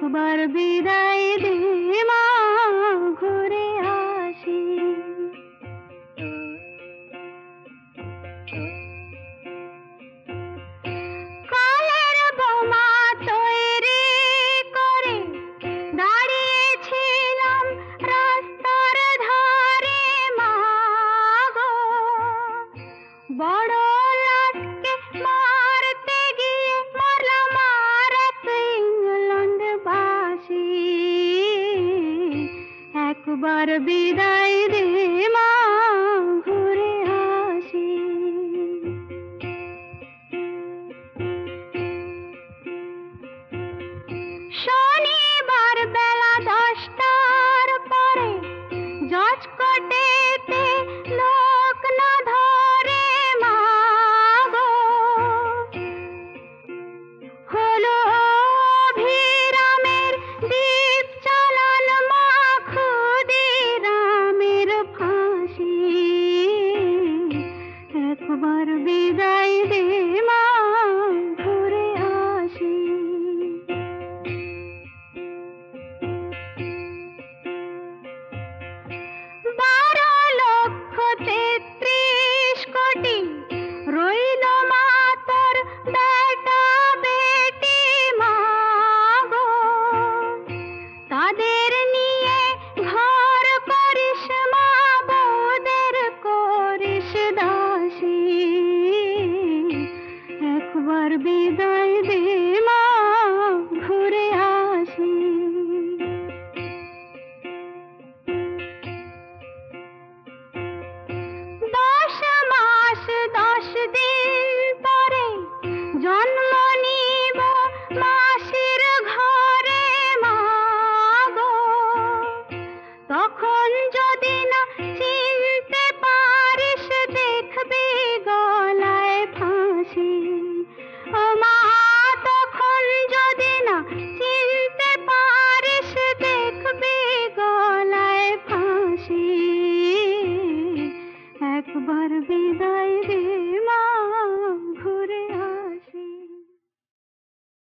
একবার বিদায় দে মা ঘুরে আসি। বোমা তৈরি করে রাস্তার ধারে মা বড় बार विदाई दे। একবার বিদায় দে মা ঘুরে விதை வீமா